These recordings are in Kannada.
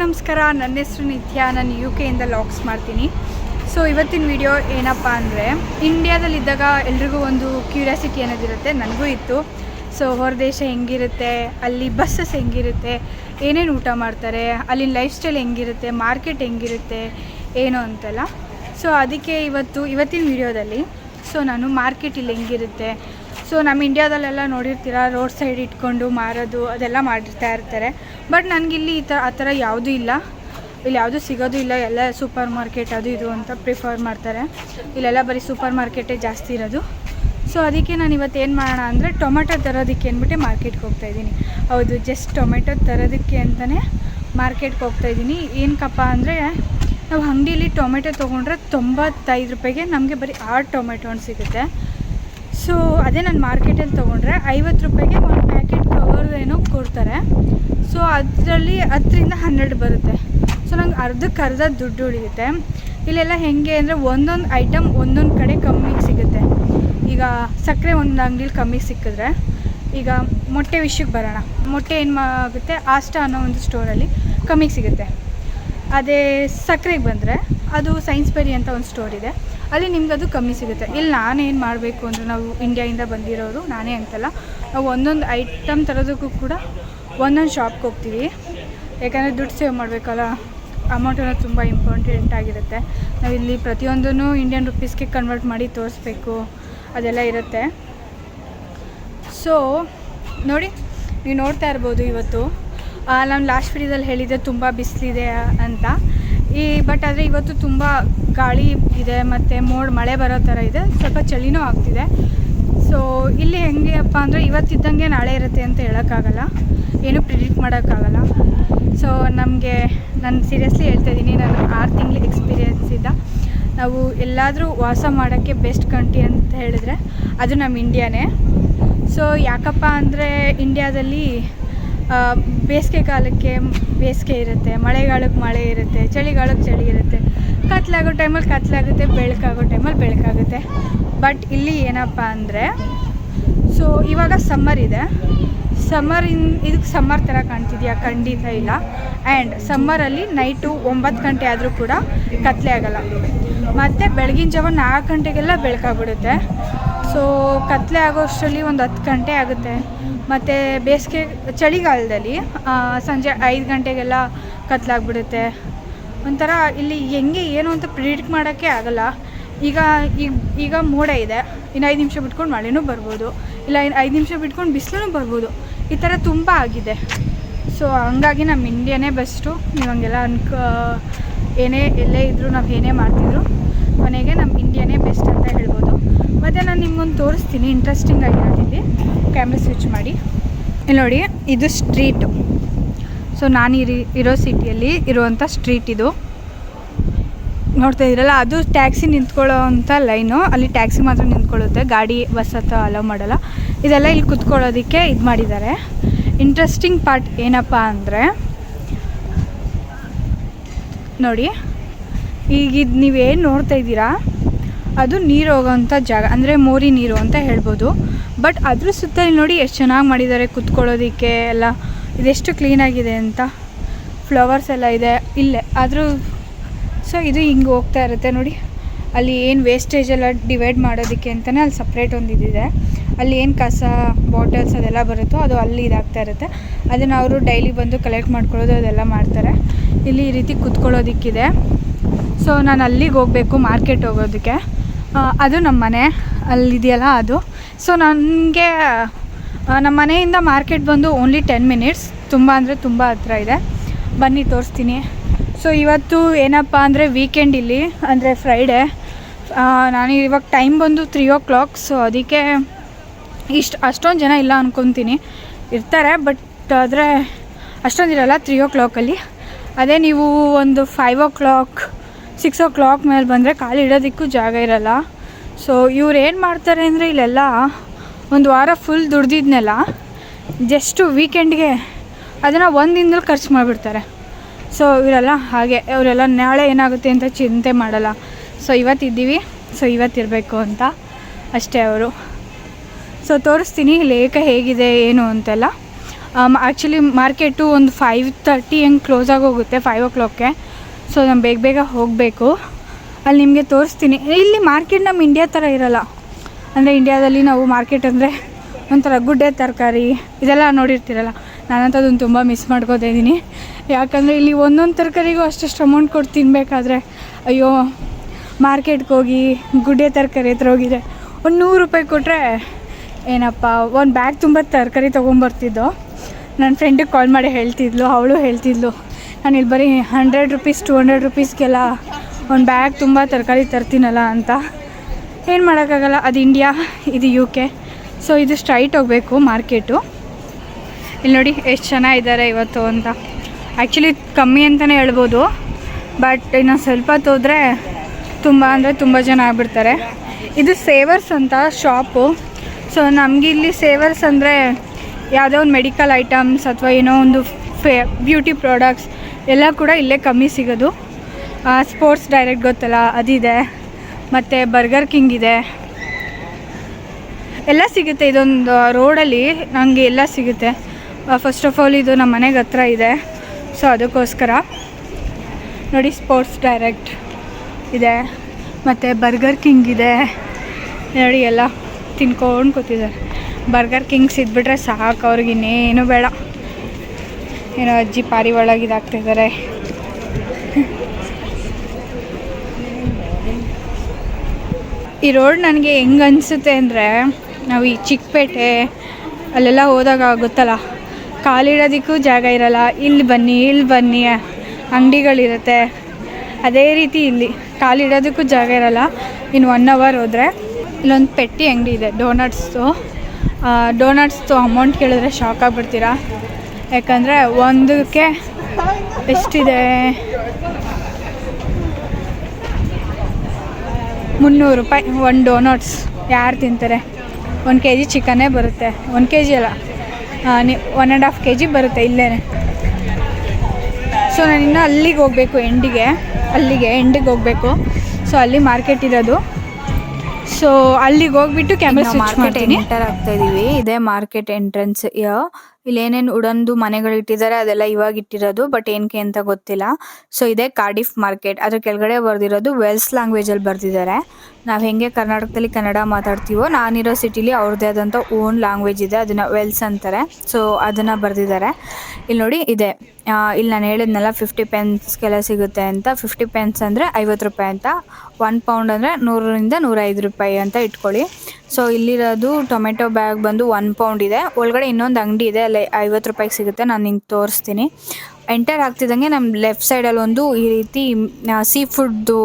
ನಮಸ್ಕಾರ. ನನ್ನ ಹೆಸರು ನಿತ್ಯ. ನಾನು ಯು ಕೆಯಿಂದ ಲಾಕ್ಸ್ ಮಾಡ್ತೀನಿ. ಸೊ ಇವತ್ತಿನ ವಿಡಿಯೋ ಏನಪ್ಪ ಅಂದರೆ ಇಂಡಿಯಾದಲ್ಲಿದ್ದಾಗ ಎಲ್ರಿಗೂ ಒಂದು ಕ್ಯೂರಿಯಾಸಿಟಿ ಅನ್ನೋದಿರುತ್ತೆ ನನಗೂ ಇತ್ತು. ಸೊ ಹೊರದೇಶ ಹೆಂಗಿರುತ್ತೆ, ಅಲ್ಲಿ ಬಸ್ಸಸ್ ಹೆಂಗಿರುತ್ತೆ, ಏನೇನು ಊಟ ಮಾಡ್ತಾರೆ, ಅಲ್ಲಿನ ಲೈಫ್ ಸ್ಟೈಲ್ ಹೆಂಗಿರುತ್ತೆ ಮಾರ್ಕೆಟ್ ಹೆಂಗಿರುತ್ತೆ, ಏನು ಅಂತೆಲ್ಲ. ಸೊ ಅದಕ್ಕೆ ಇವತ್ತು, ಇವತ್ತಿನ ವಿಡಿಯೋದಲ್ಲಿ ಸೊ ನಾನು ಮಾರ್ಕೆಟ್ ಇಲ್ಲಿ ಹೆಂಗಿರುತ್ತೆ. ಸೊ ನಮ್ಮ ಇಂಡಿಯಾದಲ್ಲೆಲ್ಲ ನೋಡಿರ್ತೀರ ರೋಡ್ ಸೈಡ್ ಇಟ್ಕೊಂಡು ಮಾರೋದು, ಅದೆಲ್ಲ ಮಾಡಿರ್ತಾ ಇರ್ತಾರೆ. ಬಟ್ ನನಗಿಲ್ಲಿ ಈ ಥರ, ಆ ಥರ ಯಾವುದೂ ಇಲ್ಲ. ಇಲ್ಲಿ ಯಾವುದೂ ಸಿಗೋದು ಇಲ್ಲ. ಎಲ್ಲ ಸೂಪರ್ ಮಾರ್ಕೆಟ್ ಅದು ಇದು ಅಂತ ಪ್ರಿಫರ್ ಮಾಡ್ತಾರೆ. ಇಲ್ಲೆಲ್ಲ ಬರೀ ಸೂಪರ್ ಮಾರ್ಕೆಟೇ ಜಾಸ್ತಿ ಇರೋದು. ಸೊ ಅದಕ್ಕೆ ನಾನು ಇವತ್ತು ಏನು ಮಾಡೋಣ ಅಂದರೆ ಟೊಮೆಟೊ ತರೋದಕ್ಕೆ ಅಂದ್ಬಿಟ್ಟು ಮಾರ್ಕೆಟ್ಗೆ ಹೋಗ್ತಾಯಿದ್ದೀನಿ ಹೌದು, ಜಸ್ಟ್ ಟೊಮೆಟೊ ತರೋದಕ್ಕೆ ಅಂತಲೇ ಮಾರ್ಕೆಟ್ಗೆ ಹೋಗ್ತಾಯಿದ್ದೀನಿ ಏನಕ್ಕಪ್ಪ ಅಂದರೆ ನಾವು ಅಂಗಡೀಲಿ ಟೊಮೆಟೊ ತೊಗೊಂಡ್ರೆ ತೊಂಬತ್ತೈದು ರೂಪಾಯಿಗೆ ನಮಗೆ ಬರೀ ಆರು ಟೊಮೆಟೊ ಹಣ್ಣು ಸಿಗುತ್ತೆ. ಸೊ ಅದೇ ನಾನು ಮಾರ್ಕೆಟಲ್ಲಿ ತೊಗೊಂಡ್ರೆ ಐವತ್ತು ರೂಪಾಯಿಗೆ ಒಂದು ಪ್ಯಾಕೆಟ್ ಕವರ್ ಏನೋ ಕೊಡ್ತಾರೆ. ಸೊ ಅದರಲ್ಲಿ ಹತ್ತರಿಂದ ಹನ್ನೆರಡು ಬರುತ್ತೆ. ಸೊ ನಂಗೆ ಅರ್ಧಕ್ಕೆ ಅರ್ಧ ದುಡ್ಡು ಉಳಿಯುತ್ತೆ. ಇಲ್ಲೆಲ್ಲ ಹೆಂಗೆ ಅಂದರೆ ಒಂದೊಂದು ಐಟಮ್ ಒಂದೊಂದು ಕಡೆ ಕಮ್ಮಿಗೆ ಸಿಗುತ್ತೆ. ಈಗ ಸಕ್ಕರೆ ಒಂದು ಅಂಗಡಿಲಿ ಕಮ್ಮಿಗೆ ಸಿಕ್ಕಿದ್ರೆ ಈಗ ಮೊಟ್ಟೆ ವಿಷಯಕ್ಕೆ ಬರೋಣ. ಮೊಟ್ಟೆ ಏನು ಆಗುತ್ತೆ? ಆಸ್ಟ ಅನ್ನೋ ಒಂದು ಸ್ಟೋರಲ್ಲಿ ಕಮ್ಮಿಗೆ ಸಿಗುತ್ತೆ. ಅದೇ ಸಕ್ಕರೆಗೆ ಬಂದರೆ ಅದು ಸೈನ್ಸ್ ಬೆರಿ ಅಂತ ಒಂದು ಸ್ಟೋರ್ ಇದೆ. ಅಲ್ಲಿ ನಿಮ್ಗೆ ಅದು ಕಮ್ಮಿ ಸಿಗುತ್ತೆ. ಇಲ್ಲಿ ನಾನೇನು ಮಾಡಬೇಕು ಅಂದರೆ ನಾವು ಇಂಡಿಯಾಯಿಂದ ಬಂದಿರೋರು ನಾನೇ ಅಂತಲ್ಲ. ನಾವು ಒಂದೊಂದು ಐಟಮ್ ತರೋದಕ್ಕೂ ಕೂಡ ಒಂದೊಂದು ಶಾಪ್ಗೆ ಹೋಗ್ತೀವಿ. ಯಾಕಂದರೆ ದುಡ್ಡು ಸೇವ್ ಮಾಡಬೇಕಲ್ಲ ಅಮೌಂಟ್ ಅನ್ನೋದು ತುಂಬ ಇಂಪಾರ್ಟೆಂಟ್ ಆಗಿರುತ್ತೆ. ನಾವು ಇಲ್ಲಿ ಪ್ರತಿಯೊಂದೂ ಇಂಡಿಯನ್ ರುಪೀಸ್ಗೆ ಕನ್ವರ್ಟ್ ಮಾಡಿ ತೋರಿಸ್ಬೇಕು. ಅದೆಲ್ಲ ಇರುತ್ತೆ. ಸೊ ನೋಡಿ, ನೀವು ನೋಡ್ತಾ ಇರ್ಬೋದು ಇವತ್ತು. ನಾನು ಲಾಸ್ಟ್ ವಿಡಿಯೋದಲ್ಲಿ ಹೇಳಿದ್ದೆ ತುಂಬ ಬಿಸಿಲಿದೆ ಅಂತ. ಈ ಬಟ್ ಆದರೆ ಇವತ್ತು ತುಂಬ ಗಾಳಿ ಇದೆ ಮತ್ತು ಮೋಡ್, ಮಳೆ ಬರೋ ಥರ ಇದೆ. ಸ್ವಲ್ಪ ಚಳಿನೂ ಆಗ್ತಿದೆ. ಸೊ ಇಲ್ಲಿ ಹೆಂಗೆ ಅಪ್ಪ ಅಂದರೆ ಇವತ್ತಿದ್ದಂಗೆ ನಾಳೆ ಇರುತ್ತೆ ಅಂತ ಹೇಳೋಕ್ಕಾಗಲ್ಲ. ಏನೂ ಪ್ರಿಡಿಕ್ಟ್ ಮಾಡೋಕ್ಕಾಗಲ್ಲ. ಸೊ ನಮಗೆ ನಾನು ಸೀರಿಯಸ್ಲಿ ಹೇಳ್ತಾ ಇದ್ದೀನಿ, ನಾನು ಆರು ತಿಂಗಳ ಎಕ್ಸ್ಪೀರಿಯೆನ್ಸ್ ಇದ್ದ. ನಾವು ಎಲ್ಲಾದರೂ ವಾಸ ಮಾಡೋಕ್ಕೆ ಬೆಸ್ಟ್ ಕಂಟ್ರಿ ಅಂತ ಹೇಳಿದ್ರೆ ಅದು ನಮ್ಮ ಇಂಡಿಯಾನೇ ಸೊ ಯಾಕಪ್ಪ ಅಂದರೆ ಇಂಡಿಯಾದಲ್ಲಿ ಬೇಸಿಗೆ ಕಾಲಕ್ಕೆ ಬೇಸಿಗೆ ಇರುತ್ತೆ, ಮಳೆಗಾಲಕ್ಕೆ ಮಳೆ ಇರುತ್ತೆ, ಚಳಿಗಾಲಕ್ಕೆ ಚಳಿ ಇರುತ್ತೆ. ಕತ್ಲಾಗೋ ಟೈಮಲ್ಲಿ ಕತ್ಲಾಗುತ್ತೆ, ಬೆಳಕಾಗೋ ಟೈಮಲ್ಲಿ ಬೆಳಕಾಗುತ್ತೆ. ಬಟ್ ಇಲ್ಲಿ ಏನಪ್ಪ ಅಂದರೆ ಸೊ ಇವಾಗ ಸಮ್ಮರ್ ಇದೆ. ಸಮ್ಮರಿನ್ ಇದಕ್ಕೆ ಸಮ್ಮರ್ ಥರ ಕಾಣ್ತಿದೆಯಾ? ಖಂಡಿತ ಇಲ್ಲ. ಆ್ಯಂಡ್ ಸಮ್ಮರಲ್ಲಿ ನೈಟು ಒಂಬತ್ತು ಗಂಟೆ ಆದರೂ ಕೂಡ ಕತ್ತಲೆ ಆಗಲ್ಲ. ಮತ್ತು ಬೆಳಗಿನ ಜಾವ ನಾಲ್ಕು ಗಂಟೆಗೆಲ್ಲ ಬೆಳಕಾಗ್ಬಿಡುತ್ತೆ. ಸೊ ಕತ್ತಲೆ ಆಗೋ ಅಷ್ಟರಲ್ಲಿ ಒಂದು ಹತ್ತು ಗಂಟೆ ಆಗುತ್ತೆ. ಮತ್ತು ಬೇಸಿಗೆ, ಚಳಿಗಾಲದಲ್ಲಿ ಸಂಜೆ ಐದು ಗಂಟೆಗೆಲ್ಲ ಕತ್ಲಾಗ್ಬಿಡುತ್ತೆ ಒಂಥರ ಇಲ್ಲಿ ಹೆಂಗೆ ಏನು ಅಂತ ಪ್ರಿಡಿಕ್ಟ್ ಮಾಡೋಕ್ಕೆ ಆಗಲ್ಲ. ಈಗ ಈಗ ಈಗ ಮೋಡ ಇದೆ. ಇನ್ನು ಐದು ನಿಮಿಷ ಬಿಟ್ಕೊಂಡು ಮಳೆನೂ ಬರ್ಬೋದು. ಇಲ್ಲ, ಇನ್ನು ಐದು ನಿಮಿಷ ಬಿಟ್ಕೊಂಡು ಬಿಸಿಲೂ ಬರ್ಬೋದು. ಈ ಥರ ತುಂಬ ಆಗಿದೆ. ಸೊ ಹಂಗಾಗಿ ನಮ್ಮ ಇಂಡಿಯಾನೇ ಬೆಸ್ಟು ನೀವು ಹಂಗೆಲ್ಲ ಅನ್ಕ, ಏನೇ, ಎಲ್ಲೇ ಇದ್ದರೂ ನಾವು ಏನೇ ಮಾಡ್ತಿದ್ರು ಕೊನೆಗೆ ನಮ್ಮ ಇಂಡಿಯಾನೇ ಬೆಸ್ಟ್ ಅಂತ ಹೇಳ್ಬೋದು. ಮತ್ತು ನಾನು ನಿಮ್ಗೊಂದು ತೋರಿಸ್ತೀನಿ ಇಂಟ್ರೆಸ್ಟಿಂಗ್ ಆಗಿರೋದಿಲ್ಲಿ ಕ್ಯಾಮ್ರಾ ಸ್ವಿಚ್ ಮಾಡಿ. ಇಲ್ಲಿ ನೋಡಿ, ಇದು ಸ್ಟ್ರೀಟು ಸೊ ನಾನು ಇರಿ, ಇರೋ ಸಿಟಿಯಲ್ಲಿ ಇರುವಂಥ ಸ್ಟ್ರೀಟ್ ಇದು. ನೋಡ್ತಾ ಇದ್ದೀರಲ್ಲ ಅದು ಟ್ಯಾಕ್ಸಿ ನಿಂತ್ಕೊಳ್ಳೋ ಅಂಥ ಲೈನು ಅಲ್ಲಿ ಟ್ಯಾಕ್ಸಿ ಮಾತ್ರ ನಿಂತ್ಕೊಳ್ಳುತ್ತೆ. ಗಾಡಿ, ಬಸ್ ಹತ್ರ ಅಲೋ ಮಾಡಲ್ಲ. ಇದೆಲ್ಲ ಇಲ್ಲಿ ಕುತ್ಕೊಳ್ಳೋದಕ್ಕೆ ಇದು ಮಾಡಿದ್ದಾರೆ. ಇಂಟ್ರೆಸ್ಟಿಂಗ್ ಪಾರ್ಟ್ ಏನಪ್ಪ ಅಂದರೆ, ನೋಡಿ, ಈಗ ಇದು ನೀವೇನು ನೋಡ್ತಾ ಇದ್ದೀರಾ? ಅದು ನೀರು ಹೋಗೋವಂಥ ಜಾಗ, ಅಂದರೆ ಮೋರಿ ನೀರು ಅಂತ ಹೇಳ್ಬೋದು. ಬಟ್ ಅದ್ರ ಸುತ್ತ ಇಲ್ಲಿ ನೋಡಿ ಎಷ್ಟು ಚೆನ್ನಾಗಿ ಮಾಡಿದ್ದಾರೆ ಕುತ್ಕೊಳ್ಳೋದಕ್ಕೆ ಎಲ್ಲ. ಇದೆಷ್ಟು ಕ್ಲೀನಾಗಿದೆ ಅಂತ. ಫ್ಲವರ್ಸ್ ಎಲ್ಲ ಇದೆ. ಇಲ್ಲೇ, ಆದರೂ ಸೊ ಇದು ಹಿಂಗೆ ಹೋಗ್ತಾ ಇರುತ್ತೆ ನೋಡಿ. ಅಲ್ಲಿ ಏನು ವೇಸ್ಟೇಜ್ ಎಲ್ಲ ಡಿವೈಡ್ ಮಾಡೋದಕ್ಕೆ ಅಂತಲೇ ಅಲ್ಲಿ ಸಪ್ರೇಟ್ ಒಂದು ಇದಿದೆ. ಅಲ್ಲಿ ಏನು ಕಸ ಬಾಟಲ್ಸ್ ಅದೆಲ್ಲ ಬರುತ್ತೋ ಅದು ಅಲ್ಲಿ ಇದಾಗ್ತಾ ಇರುತ್ತೆ. ಅದನ್ನು ಅವರು ಡೈಲಿ ಬಂದು ಕಲೆಕ್ಟ್ ಮಾಡ್ಕೊಳ್ಳೋದು, ಅದೆಲ್ಲ ಮಾಡ್ತಾರೆ. ಇಲ್ಲಿ ಈ ರೀತಿ ಕುತ್ಕೊಳ್ಳೋದಕ್ಕಿದೆ. ಸೊ ನಾನು ಅಲ್ಲಿಗೆ ಹೋಗಬೇಕು ಮಾರ್ಕೆಟ್ ಹೋಗೋದಕ್ಕೆ. ಅದು ನಮ್ಮ ಮನೆ ಅಲ್ಲಿದೆಯಲ್ಲ ಅದು. ಸೊ ನನಗೆ ನಮ್ಮ ಮನೆಯಿಂದ ಮಾರ್ಕೆಟ್ ಬಂದು ಓನ್ಲಿ ಟೆನ್ ಮಿನಿಟ್ಸ್ ತುಂಬ ಅಂದರೆ ತುಂಬ ಹತ್ರ ಇದೆ. ಬನ್ನಿ, ತೋರಿಸ್ತೀನಿ. ಸೊ ಇವತ್ತು ಏನಪ್ಪ ಅಂದರೆ ವೀಕೆಂಡ್ ಇಲ್ಲಿ, ಅಂದರೆ ಫ್ರೈಡೇ ನಾನು ಇವಾಗ ಟೈಮ್ ಬಂದು ತ್ರೀ ಓ ಕ್ಲಾಕ್ ಸೊ ಅದಕ್ಕೆ ಇಷ್ಟು ಅಷ್ಟೊಂದು ಜನ ಇಲ್ಲ ಅಂದ್ಕೊತೀನಿ ಇರ್ತಾರೆ, ಬಟ್ ಆದರೆ ಅಷ್ಟೊಂದು ಇರಲ್ಲ ತ್ರೀ ಓ ಕ್ಲಾಕಲ್ಲಿ ಅದೇ ನೀವು ಒಂದು five o'clock six o'clock ಮೇಲೆ ಬಂದರೆ ಖಾಲಿ ಇಡೋದಕ್ಕೂ ಜಾಗ ಇರಲ್ಲ. ಸೊ ಇವ್ರು ಏನು ಮಾಡ್ತಾರೆ ಅಂದರೆ ಇಲ್ಲೆಲ್ಲ ಒಂದು ವಾರ ಫುಲ್ ದುಡ್ದಿದ್ನೆಲ್ಲ ಜಸ್ಟು ವೀಕೆಂಡ್ಗೆ ಅದನ್ನು ಒಂದು ದಿನದಲ್ಲಿ ಖರ್ಚು ಮಾಡಿಬಿಡ್ತಾರೆ. ಸೊ ಇವರೆಲ್ಲ ಹಾಗೆ, ಅವರೆಲ್ಲ ನಾಳೆ ಏನಾಗುತ್ತೆ ಅಂತ ಚಿಂತೆ ಮಾಡಲ್ಲ. ಸೊ ಇವತ್ತಿದ್ದೀವಿ. ಸೊ ಇವತ್ತಿರಬೇಕು ಅಂತ. ಅಷ್ಟೇ ಅವರು. ಸೊ ತೋರಿಸ್ತೀನಿ, ಲೇಖ ಹೇಗಿದೆ, ಏನು ಅಂತೆಲ್ಲ. ಆ್ಯಕ್ಚುಲಿ ಮಾರ್ಕೆಟು ಒಂದು ಫೈವ್ ತರ್ಟಿ ಹೆಂಗೆ ಕ್ಲೋಸ್ ಆಗೋಗುತ್ತೆ ಫೈವ್ ಓ ಕ್ಲಾಕ್ಗೆ ಸೊ ನಾನು ಬೇಗ ಬೇಗ ಹೋಗಬೇಕು. ಅಲ್ಲಿ ನಿಮಗೆ ತೋರಿಸ್ತೀನಿ. ಇಲ್ಲಿ ಮಾರ್ಕೆಟ್ ನಮ್ಮ ಇಂಡಿಯಾ ಥರ ಇರಲ್ಲ. ಅಂದರೆ ಇಂಡಿಯಾದಲ್ಲಿ ನಾವು ಮಾರ್ಕೆಟ್ ಅಂದರೆ ಒಂಥರ ಗುಡ್ಡೆ, ತರಕಾರಿ, ಇದೆಲ್ಲ ನೋಡಿರ್ತೀರಲ್ಲ. ನಾನಂತ ಅದನ್ನು ತುಂಬ ಮಿಸ್ ಮಾಡ್ಕೋತಾ ಇದ್ದೀನಿ. ಯಾಕಂದರೆ ಇಲ್ಲಿ ಒಂದೊಂದು ತರಕಾರಿಗೂ ಅಷ್ಟಷ್ಟು ಅಮೌಂಟ್ ಕೊಟ್ಟು ತಿನ್ನಬೇಕಾದ್ರೆ ಅಯ್ಯೋ, ಮಾರ್ಕೆಟ್ಗೆ ಹೋಗಿ ಗುಡ್ಡೆ, ತರಕಾರಿ ಹತ್ರ ಹೋಗಿದೆ ಒಂದು ನೂರು ರೂಪಾಯಿ ಕೊಟ್ಟರೆ ಏನಪ್ಪ, ಒಂದು ಬ್ಯಾಗ್ ತುಂಬ ತರಕಾರಿ ತೊಗೊಂಬರ್ತಿದ್ದೋ? ನನ್ನ ಫ್ರೆಂಡಿಗೆ ಕಾಲ್ ಮಾಡಿ ಹೇಳ್ತಿದ್ಲು, ಅವಳು ಹೇಳ್ತಿದ್ಲು, ನಾನು ಇಲ್ಲಿ ಬರೀ ಹಂಡ್ರೆಡ್ ರುಪೀಸ್ ಟು ಹಂಡ್ರೆಡ್ ರುಪೀಸ್ಗೆಲ್ಲ ಒಂದು ಬ್ಯಾಗ್ ತುಂಬ ತರಕಾರಿ ತರ್ತೀನಲ್ಲ ಅಂತ. ಏನು ಮಾಡೋಕ್ಕಾಗಲ್ಲ, ಅದು ಇಂಡಿಯಾ ಇದು ಯು ಕೆ ಸೊ ಇದು ಸ್ಟ್ರೈಟ್ ಹೋಗಬೇಕು ಮಾರ್ಕೆಟು ಇಲ್ಲಿ ನೋಡಿ ಎಷ್ಟು ಜನ ಇದ್ದಾರೆ ಇವತ್ತು ಅಂತ. ಆ್ಯಕ್ಚುಲಿ ಕಮ್ಮಿ ಅಂತಲೇ ಹೇಳ್ಬೋದು ಬಟ್ ಇನ್ನು ಸ್ವಲ್ಪ ತೋದ್ರೆ ತುಂಬ ಅಂದರೆ ತುಂಬ ಜನ ಆಗ್ಬಿಡ್ತಾರೆ. ಇದು ಸೇವರ್ಸ್ ಅಂತ ಶಾಪು ಸೊ ನಮಗೆ ಇಲ್ಲಿ ಸೇವರ್ಸ್ ಅಂದರೆ ಯಾವುದೋ ಒಂದು ಮೆಡಿಕಲ್ ಐಟಮ್ಸ್ ಅಥವಾ ಏನೋ ಒಂದು ಫೇ ಬ್ಯೂಟಿ ಪ್ರಾಡಕ್ಟ್ಸ್ ಎಲ್ಲ ಕೂಡ ಇಲ್ಲೇ ಕಮ್ಮಿ ಸಿಗೋದು. ಸ್ಪೋರ್ಟ್ಸ್ ಡೈರೆಕ್ಟ್ ಗೊತ್ತಲ್ಲ, ಅದಿದೆ. ಮತ್ತು ಬರ್ಗರ್ ಕಿಂಗ್ ಇದೆ. ಎಲ್ಲ ಸಿಗುತ್ತೆ, ಇದೊಂದು ರೋಡಲ್ಲಿ ನನಗೆ ಎಲ್ಲ ಸಿಗುತ್ತೆ. ಫಸ್ಟ್ ಆಫ್ ಆಲ್ ಇದು ನಮ್ಮ ಮನೆಗೆ ಹತ್ರ ಇದೆ. ಸೊ ಅದಕ್ಕೋಸ್ಕರ ನೋಡಿ ಸ್ಪೋರ್ಟ್ಸ್ ಡೈರೆಕ್ಟ್ ಇದೆ. ಮತ್ತು ಬರ್ಗರ್ ಕಿಂಗ್ ಇದೆ. ನೋಡಿ ಎಲ್ಲ. ತಿನ್ಕೊಂಡು ಕೂತಿದ್ದಾರೆ. ಬರ್ಗರ್ ಕಿಂಗ್ಸ್ ಇದ್ಬಿಟ್ರೆ ಸಾಕು, ಅವ್ರಿಗೆ ಇನ್ನೇನು ಬೇಡ. ಏನೋ ಅಜ್ಜಿ ಪಾರಿವಾಳಗೆ ಇದಾಗ್ತಿದ್ದಾರೆ ಈ ರೋಡ್ ನನಗೆ ಹೆಂಗೆ ಅನಿಸುತ್ತೆ ಅಂದರೆ, ನಾವು ಈ ಚಿಕ್ಕಪೇಟೆ, ಅಲ್ಲೆಲ್ಲ ಹೋದಾಗ ಗೊತ್ತಲ್ಲ ಕಾಲಿಡೋದಕ್ಕೂ ಜಾಗ ಇರಲ್ಲ, ಇಲ್ಲಿ ಬನ್ನಿ ಇಲ್ಲಿ ಬನ್ನಿ, ಅಂಗಡಿಗಳಿರುತ್ತೆ. ಅದೇ ರೀತಿ ಇಲ್ಲಿ ಕಾಲಿಡೋದಕ್ಕೂ ಜಾಗ ಇರಲ್ಲ. ಇನ್ನು ಒನ್ ಅವರ್ ಹೋದರೆ ಇಲ್ಲೊಂದು ಪೆಟ್ಟಿ ಅಂಗಡಿ ಇದೆ ಡೋನಟ್ಸು ಡೋನಟ್ಸ್ದು ಅಮೌಂಟ್ ಕೇಳಿದ್ರೆ ಶಾಕ್ ಆಗಿಬಿಡ್ತೀರಾ? ಯಾಕಂದರೆ ಒಂದಕ್ಕೆ ಎಷ್ಟಿದೆ? ಮುನ್ನೂರು ರೂಪಾಯಿ, ಒಂದು ಡೋನಟ್ಸ್ ಯಾರು ತಿಂತಾರೆ? ಒಂದು ಕೆ ಜಿ ಚಿಕನ್ನೇ ಬರುತ್ತೆ. ಒಂದು ಕೆ ಜಿ ಅಲ್ಲ ನೀ one and half K G ಬರುತ್ತೆ ಇಲ್ಲೇ ಸೊ ನಾನು ಇನ್ನೂ ಅಲ್ಲಿಗೆ ಹೋಗಬೇಕು, ಎಂಡಿಗೆ. ಅಲ್ಲಿಗೆ, ಎಂಡಿಗೆ ಹೋಗಬೇಕು. ಸೊ ಅಲ್ಲಿ ಮಾರ್ಕೆಟ್ ಇರೋದು. ಸೊ ಅಲ್ಲಿಗೆ ಹೋಗ್ಬಿಟ್ಟು ಕ್ಯಾಮ್ರಾ ಸ್ವಿಚ್ ಮಾರ್ಕೆಟ್ ಮಾಡ್ತೀನಿ. ಎಂಟರ್ ಆಗ್ತಾ ಇದೀವಿ. ಇದೆ ಮಾರ್ಕೆಟ್ ಎಂಟ್ರೆನ್ಸ್ ಇಲ್ಲಿ ಏನೇನ್ ಮನೆಗಳು ಇಟ್ಟಿದ್ದಾರೆ ಅದೆಲ್ಲ ಇವಾಗ ಇಟ್ಟಿರೋದು ಬಟ್ ಏನಕ್ಕೆ ಅಂತ ಗೊತ್ತಿಲ್ಲ. ಸೊ ಇದೆ ಕಾರ್ಡಿಫ್ ಮಾರ್ಕೆಟ್ ಅದ್ರ ಕೆಳಗಡೆ ಬರ್ದಿರೋದು ವೆಲ್ಸ್ ಲ್ಯಾಂಗ್ವೇಜ್ ಅಲ್ಲಿ ಬರ್ದಿದ್ದಾರೆ. ನಾವ್ ಹೆಂಗೆ ಕರ್ನಾಟಕದಲ್ಲಿ ಕನ್ನಡ ಮಾತಾಡ್ತೀವೋ, ನಾನಿರೋ ಸಿಟಿಲಿ ಅವ್ರದ್ದೇ ಆದಂತ ಓನ್ ಲ್ಯಾಂಗ್ವೇಜ್ ಇದೆ, ಅದನ್ನ ವೆಲ್ಸ್ ಅಂತಾರೆ. ಸೊ ಅದನ್ನ ಬರ್ದಿದ್ದಾರೆ. ಇಲ್ಲಿ ನೋಡಿ, ಇದೆ. ಇಲ್ಲಿ ನಾನು ಹೇಳಿದ್ನಲ್ಲ ಫಿಫ್ಟಿ ಪೆನ್ಸ್ಗೆಲ್ಲ ಸಿಗುತ್ತೆ ಅಂತ. ಫಿಫ್ಟಿ ಪೆನ್ಸ್ ಅಂದರೆ ಐವತ್ತು ರೂಪಾಯಿ ಅಂತ. ಒನ್ ಪೌಂಡ್ ಅಂದರೆ ನೂರರಿಂದ ನೂರೈದು ರೂಪಾಯಿ ಅಂತ ಇಟ್ಕೊಳ್ಳಿ. ಸೊ ಇಲ್ಲಿರೋದು ಟೊಮೆಟೊ ಬ್ಯಾಗ್ ಬಂದು ಒನ್ ಪೌಂಡ್ ಇದೆ. ಒಳಗಡೆ ಇನ್ನೊಂದು ಅಂಗಡಿ ಇದೆ, ಅಲ್ಲಿ ಐವತ್ತು ರೂಪಾಯಿಗೆ ಸಿಗುತ್ತೆ. ನಾನು ನಿಂಗೆ ತೋರಿಸ್ತೀನಿ. ಎಂಟರ್ ಆಗ್ತಿದ್ದಂಗೆ ನಮ್ಮ ಲೆಫ್ಟ್ ಸೈಡಲ್ಲಿ ಒಂದು ಈ ರೀತಿ ಸೀ ಫುಡ್ದು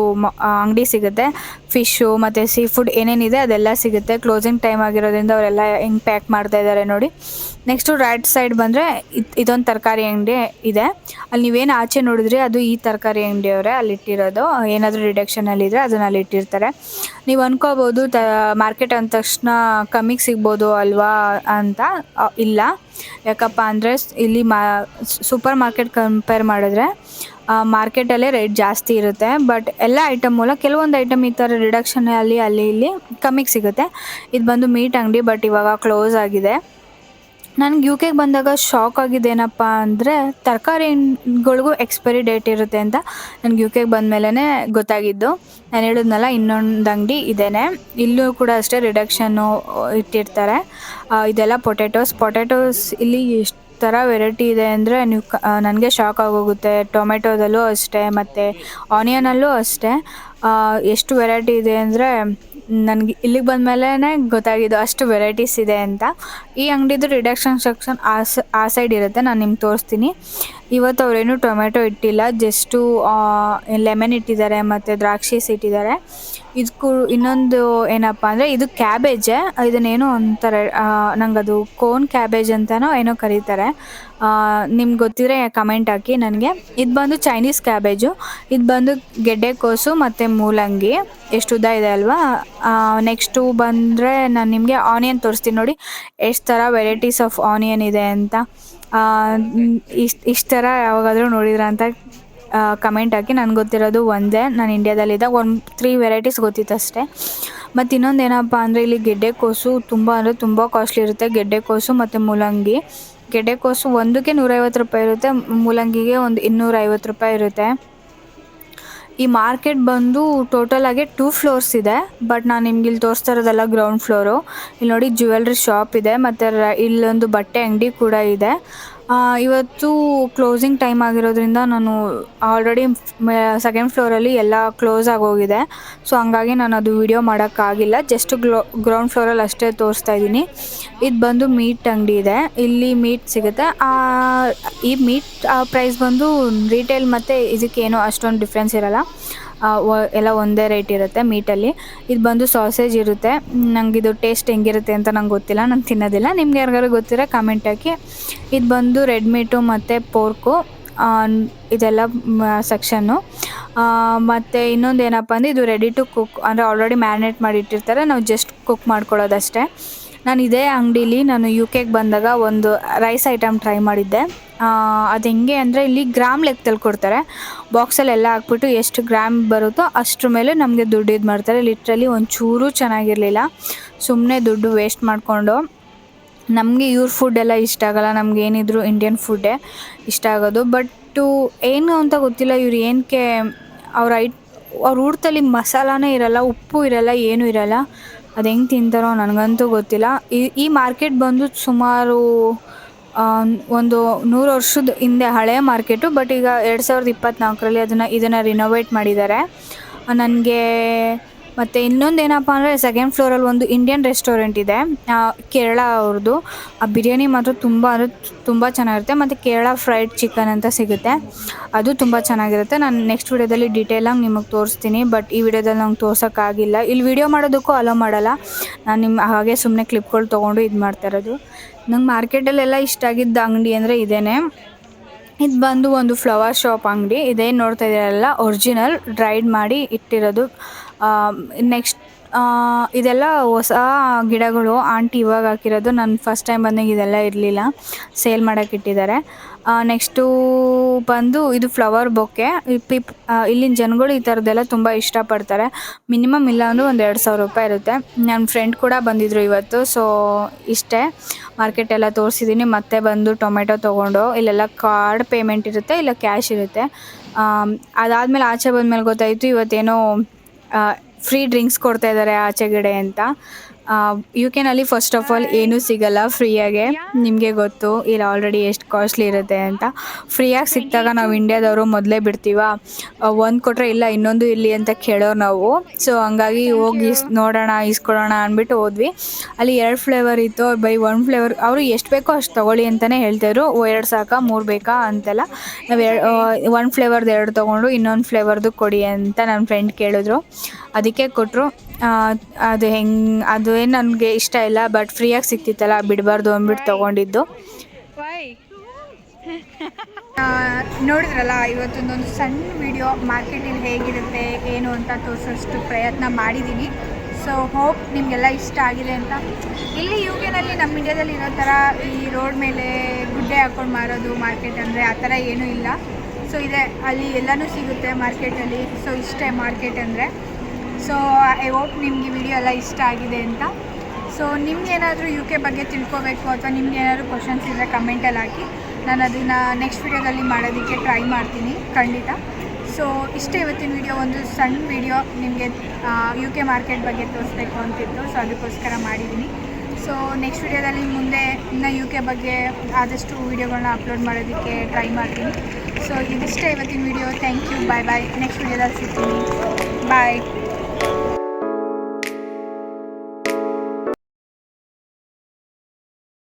ಅಂಗಡಿ ಸಿಗುತ್ತೆ. ಫಿಶ್ಶು ಮತ್ತು ಸೀ ಫುಡ್ ಏನೇನಿದೆ ಅದೆಲ್ಲ ಸಿಗುತ್ತೆ. ಕ್ಲೋಸಿಂಗ್ ಟೈಮ್ ಆಗಿರೋದ್ರಿಂದ ಅವರೆಲ್ಲ ಹೆಂಗೆ ಪ್ಯಾಕ್ ಮಾಡ್ತಾ ಇದ್ದಾರೆ ನೋಡಿ. ನೆಕ್ಸ್ಟು ರೈಟ್ ಸೈಡ್ ಬಂದರೆ ಇದೊಂದು ತರಕಾರಿ ಅಂಗಡಿ ಇದೆ. ಅಲ್ಲಿ ನೀವೇನು ಆಚೆ ನೋಡಿದ್ರಿ, ಅದು ಈ ತರಕಾರಿ ಅಂಗಡಿಯವರೇ ಅಲ್ಲಿ ಇಟ್ಟಿರೋದು ಏನಾದರೂ ರಿಡಕ್ಷನಲ್ಲಿ ಇದ್ದರೆ ಅದನ್ನ ಅಲ್ಲಿ ಇಟ್ಟಿರ್ತಾರೆ ನೀವು ಅಂದ್ಕೋಬೋದು ತ ಮಾರ್ಕೆಟ್ ಅಂದ ತಕ್ಷಣ ಕಮ್ಮಿಗೆ ಸಿಗ್ಬೋದು ಅಲ್ವಾ ಅಂತ ಇಲ್ಲ. ಯಾಕಪ್ಪ ಅಂದರೆ ಇಲ್ಲಿ ಮಾ ಸೂಪರ್ ಮಾರ್ಕೆಟ್ ಕಂಪೇರ್ ಮಾಡಿದ್ರೆ ಮಾರ್ಕೆಟಲ್ಲೇ ರೇಟ್ ಜಾಸ್ತಿ ಇರುತ್ತೆ. ಬಟ್ ಎಲ್ಲ ಐಟಮ್ ಮೂಲ ಕೆಲವೊಂದು ಐಟಮ್ ಈ ಥರ ರಿಡಕ್ಷನ್ ಅಲ್ಲಿ ಅಲ್ಲಿ, ಇಲ್ಲಿ ಕಮ್ಮಿಗೆ ಸಿಗುತ್ತೆ. ಇದು ಬಂದು ಮೀಟ್ ಅಂಗಡಿ, ಬಟ್ ಇವಾಗ ಕ್ಲೋಸ್ ಆಗಿದೆ. ನನಗೆ ಯು ಕೆಗೆ ಬಂದಾಗ ಶಾಕ್ ಆಗಿದ್ದೇನಪ್ಪ ಅಂದರೆ ತರಕಾರಿಗಳಿಗೂ ಎಕ್ಸ್ಪೈರಿ ಡೇಟ್ ಇರುತ್ತೆ ಅಂತ ನನಗೆ ಯು ಕೆಗೆ ಬಂದಮೇಲೆ ಗೊತ್ತಾಗಿದ್ದು. ನಾನು ಹೇಳಿದ್ನಲ್ಲ, ಇನ್ನೊಂದು ಅಂಗಡಿ ಇದೇನೆ. ಇಲ್ಲೂ ಕೂಡ ಅಷ್ಟೇ ರಿಡಕ್ಷನ್ನು ಇಟ್ಟಿರ್ತಾರೆ. ಇದೆಲ್ಲ ಪೊಟೆಟೋಸ್ ಪೊಟೆಟೋಸ್ ಇಲ್ಲಿ ಎಷ್ಟು ಥರ ವೆರೈಟಿ ಇದೆ ಅಂದರೆ ನೀವು ನನಗೆ ಶಾಕ್ ಆಗೋಗುತ್ತೆ. ಟೊಮೆಟೊದಲ್ಲೂ ಅಷ್ಟೇ, ಮತ್ತು ಆನಿಯನಲ್ಲೂ ಅಷ್ಟೇ. ಎಷ್ಟು ವೆರೈಟಿ ಇದೆ ಅಂದರೆ ನನಗೆ ಇಲ್ಲಿಗೆ ಬಂದಮೇಲೆ ಗೊತ್ತಾಗಿದ್ದು ಅಷ್ಟು ವೆರೈಟೀಸ್ ಇದೆ ಅಂತ. ಈ ಅಂಗಡಿದು ರಿಡಕ್ಷನ್ ಸೆಕ್ಷನ್ ಆ ಆ ಸೈಡ್ ಇರುತ್ತೆ. ನಾನು ನಿಮ್ಗೆ ತೋರಿಸ್ತೀನಿ. ಇವತ್ತು ಅವರೇನು ಟೊಮೆಟೊ ಇಟ್ಟಿಲ್ಲ ಜಸ್ಟು ಲೆಮನ್ ಇಟ್ಟಿದ್ದಾರೆ ಮತ್ತು ದ್ರಾಕ್ಷಿ ಇಟ್ಟಿದ್ದಾರೆ ಇದಕ್ಕೂ ಇನ್ನೊಂದು ಏನಪ್ಪ ಅಂದರೆ ಇದು ಕ್ಯಾಬೇಜೆ ಇದನ್ನೇನೋ ಅಂತಾರೆ ನಂಗೆ ಅದು ಕೋನ್ ಕ್ಯಾಬೇಜ್ ಅಂತನೋ ಏನೋ ಕರೀತಾರೆ. ನಿಮ್ಗೆ ಗೊತ್ತಿದ್ರೆ ಕಮೆಂಟ್ ಹಾಕಿ ನನಗೆ. ಇದು ಬಂದು ಚೈನೀಸ್ ಕ್ಯಾಬೇಜು ಇದು ಬಂದು ಗೆಡ್ಡೆಕೋಸು ಮತ್ತು ಮೂಲಂಗಿ. ಎಷ್ಟು ಉದ್ದ ಇದೆ ಅಲ್ವಾ? ನೆಕ್ಸ್ಟು ಬಂದರೆ ನಾನು ನಿಮಗೆ ಆನಿಯನ್ ತೋರಿಸ್ತೀನಿ ನೋಡಿ. ಎಷ್ಟು ಥರ ವೆರೈಟೀಸ್ ಆಫ್ ಆನಿಯನ್ ಇದೆ ಅಂತ. ಇಷ್ಟು ಇಷ್ಟು ಥರ ಯಾವಾಗಾದರೂ ನೋಡಿದ್ರ ಅಂತ ಕಮೆಂಟ್ ಹಾಕಿ. ನನಗೆ ಗೊತ್ತಿರೋದು ಒಂದೇ. ನಾನು ಇಂಡ್ಯಾದಲ್ಲಿದ್ದಾಗ ಒಂದು ತ್ರೀ ವೆರೈಟೀಸ್ ಗೊತ್ತಿತ್ತು ಅಷ್ಟೇ. ಮತ್ತು ಇನ್ನೊಂದು ಏನಪ್ಪ ಅಂದರೆ ಇಲ್ಲಿ ಗೆಡ್ಡೆಕೋಸು ತುಂಬ ಅಂದರೆ ತುಂಬ ಕಾಸ್ಟ್ಲಿ ಇರುತ್ತೆ. ಗೆಡ್ಡೆಕೋಸು ಮತ್ತು ಮೂಲಂಗಿ. ಗೆಡ್ಡೆಕೋಸು ಒಂದಕ್ಕೆ ನೂರೈವತ್ತು ರೂಪಾಯಿ ಇರುತ್ತೆ. ಮೂಲಂಗಿಗೆ ಒಂದು ಇನ್ನೂರೈವತ್ತು ರೂಪಾಯಿ ಇರುತ್ತೆ. ಈ ಮಾರ್ಕೆಟ್ ಬಂದು ಟೋಟಲ್ ಆಗಿ ಟೂ ಫ್ಲೋರ್ಸ್ ಇದೆ. ಬಟ್ ನಾನು ನಿಮ್ಗೆ ಇಲ್ಲಿ ತೋರಿಸ್ತಾ ಇರೋದೆಲ್ಲ ಗ್ರೌಂಡ್ ಫ್ಲೋರು ಇಲ್ಲಿ ನೋಡಿ ಜ್ಯುವೆಲ್ರಿ ಶಾಪ್ ಇದೆ. ಮತ್ತು ಇಲ್ಲೊಂದು ಬಟ್ಟೆ ಅಂಗಡಿ ಕೂಡ ಇದೆ. ಇವತ್ತು ಕ್ಲೋಸಿಂಗ್ ಟೈಮ್ ಆಗಿರೋದ್ರಿಂದ ನಾನು ಆಲ್ರೆಡಿ ಸೆಕೆಂಡ್ ಫ್ಲೋರಲ್ಲಿ ಎಲ್ಲ ಕ್ಲೋಸ್ ಆಗೋಗಿದೆ ಸೊ ಹಂಗಾಗಿ ನಾನು ಅದು ವಿಡಿಯೋ ಮಾಡೋಕ್ಕಾಗಿಲ್ಲ ಜಸ್ಟ್ ಗ್ಲೋ ಗ್ರೌಂಡ್ ಫ್ಲೋರಲ್ಲಿ ಅಷ್ಟೇ ತೋರಿಸ್ತಾ ಇದ್ದೀನಿ. ಇದು ಬಂದು ಮೀಟ್ ಅಂಗಡಿ ಇದೆ. ಇಲ್ಲಿ ಮೀಟ್ ಸಿಗುತ್ತೆ. ಈ ಮೀಟ್ ಪ್ರೈಸ್ ಬಂದು ರಿಟೇಲ್ ಮತ್ತು ಇದಕ್ಕೇನು ಅಷ್ಟೊಂದು ಡಿಫ್ರೆನ್ಸ್ ಇರಲ್ಲ. ಎಲ್ಲ ಒಂದೇ ರೇಟ್ ಇರುತ್ತೆ ಮೀಟಲ್ಲಿ ಇದು ಬಂದು ಸಾಸೇಜ್ ಇರುತ್ತೆ. ನಂಗೆ ಇದು ಟೇಸ್ಟ್ ಹೆಂಗಿರುತ್ತೆ ಅಂತ ನಂಗೆ ಗೊತ್ತಿಲ್ಲ, ನಾನು ತಿನ್ನೋದಿಲ್ಲ. ನಿಮ್ಗೆ ಯಾರಿಗಾರು ಗೊತ್ತಿರೋ ಕಮೆಂಟ್ ಹಾಕಿ. ಇದು ಬಂದು ರೆಡ್ ಮೀಟು ಮತ್ತು ಪೋರ್ಕು ಇದೆಲ್ಲ ಸೆಕ್ಷನ್ನು ಮತ್ತು ಇನ್ನೊಂದು ಏನಪ್ಪ ಅಂದರೆ ಇದು ರೆಡಿ ಟು ಕುಕ್ ಅಂದರೆ ಆಲ್ರೆಡಿ ಮ್ಯಾರಿನೇಟ್ ಮಾಡಿ ಇಟ್ಟಿರ್ತಾರೆ. ನಾವು ಜಸ್ಟ್ ಕುಕ್ ಮಾಡ್ಕೊಳ್ಳೋದಷ್ಟೇ. ನಾನು ಇದೇ ಅಂಗಡೀಲಿ ನಾನು ಯು ಕೆಗೆ ಬಂದಾಗ ಒಂದು ರೈಸ್ ಐಟಮ್ ಟ್ರೈ ಮಾಡಿದ್ದೆ. ಅದು ಹೆಂಗೆ ಅಂದರೆ ಇಲ್ಲಿ ಗ್ರಾಮ್ ಲೆಕ್ಕದಲ್ಲಿ ಕೊಡ್ತಾರೆ. ಬಾಕ್ಸಲ್ಲಿ ಎಲ್ಲ ಹಾಕ್ಬಿಟ್ಟು ಎಷ್ಟು ಗ್ರಾಮ್ ಬರುತ್ತೋ ಅಷ್ಟ್ರ ಮೇಲೆ ನಮಗೆ ದುಡ್ಡು ಇದು ಮಾಡ್ತಾರೆ. ಲಿಟ್ರಲಿ ಒಂಚೂರು ಚೆನ್ನಾಗಿರಲಿಲ್ಲ. ಸುಮ್ಮನೆ ದುಡ್ಡು ವೇಸ್ಟ್ ಮಾಡಿಕೊಂಡು. ನಮಗೆ ಇವ್ರ ಫುಡ್ ಎಲ್ಲ ಇಷ್ಟ ಆಗಲ್ಲ. ನಮ್ಗೆ ಏನಿದ್ರು ಇಂಡಿಯನ್ ಫುಡ್ಡೇ ಇಷ್ಟ ಆಗೋದು. ಬಟ್ಟು ಏನು ಅಂತ ಗೊತ್ತಿಲ್ಲ. ಇವ್ರು ಏನಕ್ಕೆ ಅವ್ರ ಐಟ್ ಅವ್ರ ಊಟದಲ್ಲಿ ಮಸಾಲಾನೇ ಇರಲ್ಲ, ಉಪ್ಪು ಇರಲ್ಲ, ಏನೂ ಇರಲ್ಲ. ಅದು ಹೆಂಗೆ ತಿಂತಾರೋ ನನಗಂತೂ ಗೊತ್ತಿಲ್ಲ. ಈ ಈ ಮಾರ್ಕೆಟ್ ಬಂದು ಸುಮಾರು ಒಂದು ನೂರು ವರ್ಷದ ಹಿಂದೆ ಹಳೆ ಮಾರ್ಕೆಟು, ಬಟ್ ಈಗ ಎರಡು ಸಾವಿರದ ಇಪ್ಪತ್ತ್ನಾಲ್ಕರಲ್ಲಿ ಅದನ್ನು, ಇದನ್ನು ರಿನೋವೇಟ್ ಮಾಡಿದ್ದಾರೆ. ನನಗೆ ಮತ್ತು ಇನ್ನೊಂದು ಏನಪ್ಪ ಅಂದರೆ ಸೆಕೆಂಡ್ ಫ್ಲೋರಲ್ಲಿ ಒಂದು ಇಂಡಿಯನ್ ರೆಸ್ಟೋರೆಂಟ್ ಇದೆ. ಕೇರಳ ಅವ್ರದ್ದು ಆ, ಬಿರಿಯಾನಿ ಮಾತ್ರ ತುಂಬ ಅಂದರೆ ತುಂಬ ಚೆನ್ನಾಗಿರುತ್ತೆ. ಮತ್ತು ಕೇರಳ ಫ್ರೈಡ್ ಚಿಕನ್ ಅಂತ ಸಿಗುತ್ತೆ. ಅದು ತುಂಬ ಚೆನ್ನಾಗಿರುತ್ತೆ. ನಾನು ನೆಕ್ಸ್ಟ್ ವಿಡಿಯೋದಲ್ಲಿ ಡೀಟೇಲಾಗಿ ನಿಮಗೆ ತೋರಿಸ್ತೀನಿ. ಬಟ್ ಈ ವಿಡಿಯೋದಲ್ಲಿ ನಂಗೆ ತೋರ್ಸೋಕ್ಕಾಗಿಲ್ಲ ಇಲ್ಲಿ ವಿಡಿಯೋ ಮಾಡೋದಕ್ಕೂ ಅಲೋ ಮಾಡಲ್ಲ. ನಾನು ನಿಮ್ಮ ಹಾಗೆ ಸುಮ್ಮನೆ ಕ್ಲಿಪ್ಗಳು ತೊಗೊಂಡು ಇದು ಮಾಡ್ತಾ ಇರೋದು. ನಂಗೆ ಮಾರ್ಕೆಟಲ್ಲೆಲ್ಲ ಇಷ್ಟ ಆಗಿದ್ದ ಅಂಗಡಿ ಅಂದರೆ ಇದೇ ಇದು ಬಂದು ಒಂದು ಫ್ಲವರ್ ಶಾಪ್ ಅಂಗಡಿ. ಇದೇನು ನೋಡ್ತಾ ಇದ್ದೀರಲ್ಲ ಒರಿಜಿನಲ್, ಡ್ರೈಡ್ ಮಾಡಿ ಇಟ್ಟಿರೋದು. ನೆಕ್ಸ್ಟ್ ಇದೆಲ್ಲ ಹೊಸ ಗಿಡಗಳು. ಆಂಟಿ ಇವಾಗ ಹಾಕಿರೋದು. ನಾನು ಫಸ್ಟ್ ಟೈಮ್ ಬಂದಾಗ ಇದೆಲ್ಲ ಇರಲಿಲ್ಲ. ಸೇಲ್ ಮಾಡೋಕೆ ಇಟ್ಟಿದ್ದಾರೆ. ನೆಕ್ಸ್ಟು ಬಂದು ಇದು ಫ್ಲವರ್ ಬೊಕ್ಕೆ. ಪಿಪ್ ಇಲ್ಲಿನ ಜನಗಳು ಈ ಥರದ್ದೆಲ್ಲ ತುಂಬ ಇಷ್ಟಪಡ್ತಾರೆ. ಮಿನಿಮಮ್ ಇಲ್ಲ ಅಂದರೂ ಒಂದು ಎರಡು ಸಾವಿರ ರೂಪಾಯಿ ಇರುತ್ತೆ. ನನ್ನ ಫ್ರೆಂಡ್ ಕೂಡ ಬಂದಿದ್ದರು ಇವತ್ತು, ಸೊ ಇಷ್ಟೇ. ಮಾರ್ಕೆಟ್ ಎಲ್ಲ ತೋರಿಸಿದ್ದೀನಿ ಮತ್ತೆ ಬಂದು ಟೊಮೆಟೊ ತೊಗೊಂಡು, ಇಲ್ಲೆಲ್ಲ ಕಾರ್ಡ್ ಪೇಮೆಂಟ್ ಇರುತ್ತೆ, ಇಲ್ಲ ಕ್ಯಾಶ್ ಇರುತ್ತೆ. ಅದಾದಮೇಲೆ ಆಚೆ ಬಂದಮೇಲೆ ಗೊತ್ತಾಯಿತು, ಇವತ್ತೇನೋ ಫ್ರೀ ಡ್ರಿಂಕ್ಸ್ ಕೊಡ್ತಾ ಇದ್ದಾರೆ ಆಚೆಗಡೆ ಅಂತ. ಯು ಕೆನಲ್ಲಿ ಫಸ್ಟ್ ಆಫ್ ಆಲ್ ಏನೂ ಸಿಗಲ್ಲ ಫ್ರೀಯಾಗೆ. ನಿಮಗೆ ಗೊತ್ತು, ಇಲ್ಲಿ ಆಲ್ರೆಡಿ ಎಷ್ಟು ಕಾಸ್ಟ್ಲಿ ಇರುತ್ತೆ ಅಂತ. ಫ್ರೀಯಾಗಿ ಸಿಕ್ಕಿದಾಗ ನಾವು ಇಂಡಿಯಾದವರು ಮೊದಲೇ ಬಿಡ್ತೀವ? ಒಂದು ಕೊಟ್ಟರೆ ಇಲ್ಲ, ಇನ್ನೊಂದು ಇಲ್ಲಿ ಅಂತ ಕೇಳೋರು ನಾವು. ಸೊ ಹಂಗಾಗಿ ಹೋಗಿ ನೋಡೋಣ ಇಸ್ಕೊಳ್ಳೋಣ ಅಂದ್ಬಿಟ್ಟು ಹೋದ್ವಿ. ಅಲ್ಲಿ ಎರಡು ಫ್ಲೇವರ್ ಇತ್ತು, ಬೈ ಒನ್ ಫ್ಲೇವರ್ ಅವರು ಎಷ್ಟು ಬೇಕೋ ಅಷ್ಟು ತೊಗೊಳ್ಳಿ ಅಂತಲೇ ಹೇಳ್ತಾಯಿದ್ರು ಎರಡು ಸಾಕಾ, ಮೂರು ಬೇಕಾ ಅಂತೆಲ್ಲ. ನಾವು ಎರಡು ಒನ್ ಫ್ಲೇವರ್ದು ಎರಡು ತೊಗೊಂಡು ಇನ್ನೊಂದು ಫ್ಲೇವರ್ದು ಕೊಡಿ ಅಂತ ನನ್ನ ಫ್ರೆಂಡ್ ಕೇಳಿದ್ರು. ಅದಕ್ಕೆ ಕೊಟ್ಟರು ಅದು ಹೆಂಗೆ ಅದು ಏನು ನನಗೆ ಇಷ್ಟ ಇಲ್ಲ ಬಟ್ ಫ್ರೀಯಾಗಿ ಸಿಕ್ತಿತ್ತಲ್ಲ ಬಿಡಬಾರ್ದು ಅಂದ್ಬಿಟ್ಟು ತೊಗೊಂಡಿದ್ದು. ನೋಡಿದ್ರಲ್ಲ ಇವತ್ತೊಂದೊಂದು ಸಣ್ಣ ವಿಡಿಯೋ ಮಾರ್ಕೆಟಲ್ಲಿ ಹೇಗಿರುತ್ತೆ ಏನು ಅಂತ ತೋರಿಸೋಷ್ಟು ಪ್ರಯತ್ನ ಮಾಡಿದ್ದೀನಿ ಸೊ ಹೋಪ್ ನಿಮಗೆಲ್ಲ ಇಷ್ಟ ಆಗಿದೆ ಅಂತ. ಇಲ್ಲಿ ಯು ಕೆನಲ್ಲಿ ನಮ್ಮ ಇಂಡಿಯಾದಲ್ಲಿ ಇರೋ ಥರ ಈ ರೋಡ್ ಮೇಲೆ ಗುಡ್ಡೆ ಹಾಕ್ಕೊಂಡು ಮಾರೋದು ಮಾರ್ಕೆಟ್ ಅಂದರೆ ಆ ಥರ ಏನೂ ಇಲ್ಲ. ಸೊ ಇದೆ ಅಲ್ಲಿ ಎಲ್ಲನೂ ಸಿಗುತ್ತೆ ಮಾರ್ಕೆಟಲ್ಲಿ ಸೊ ಇಷ್ಟೇ ಮಾರ್ಕೆಟ್ ಅಂದರೆ. ಸೊ ಐ ಹೋಪ್ ನಿಮಗೆ ವಿಡಿಯೋ ಎಲ್ಲ ಇಷ್ಟ ಆಗಿದೆ ಅಂತ. ಸೊ ನಿಮ್ಗೇನಾದರೂ ಯು ಕೆ ಬಗ್ಗೆ ತಿಳ್ಕೊಬೇಕು ಅಥವಾ ನಿಮ್ಗೆ ಏನಾದರೂ ಕ್ವಶನ್ಸ್ ಇದ್ದರೆ ಕಮೆಂಟಲ್ಲಿ ಹಾಕಿ. ನಾನು ಅದನ್ನು ನೆಕ್ಸ್ಟ್ ವಿಡಿಯೋದಲ್ಲಿ ಮಾಡೋದಕ್ಕೆ ಟ್ರೈ ಮಾಡ್ತೀನಿ, ಖಂಡಿತ. ಸೊ ಇಷ್ಟೇ ಇವತ್ತಿನ ವಿಡಿಯೋ ಒಂದು ಸಣ್ಣ ವಿಡಿಯೋ ನಿಮಗೆ ಯು ಕೆ ಮಾರ್ಕೆಟ್ ಬಗ್ಗೆ ತೋರಿಸ್ಬೇಕು ಅಂತಿತ್ತು. ಸೊ ಅದಕ್ಕೋಸ್ಕರ ಮಾಡಿದ್ದೀನಿ. ಸೊ ನೆಕ್ಸ್ಟ್ ವಿಡಿಯೋದಲ್ಲಿ ಮುಂದೆ ಇನ್ನು ಯು ಕೆ ಬಗ್ಗೆ ಆದಷ್ಟು ವಿಡಿಯೋಗಳನ್ನ ಅಪ್ಲೋಡ್ ಮಾಡೋದಕ್ಕೆ ಟ್ರೈ ಮಾಡ್ತೀನಿ. ಸೊ ಇದಿಷ್ಟೇ ಇವತ್ತಿನ video thank you bye bye next ವಿಡಿಯೋದಲ್ಲಿ ಸಿಗ್ತೀನಿ. ಬಾಯ್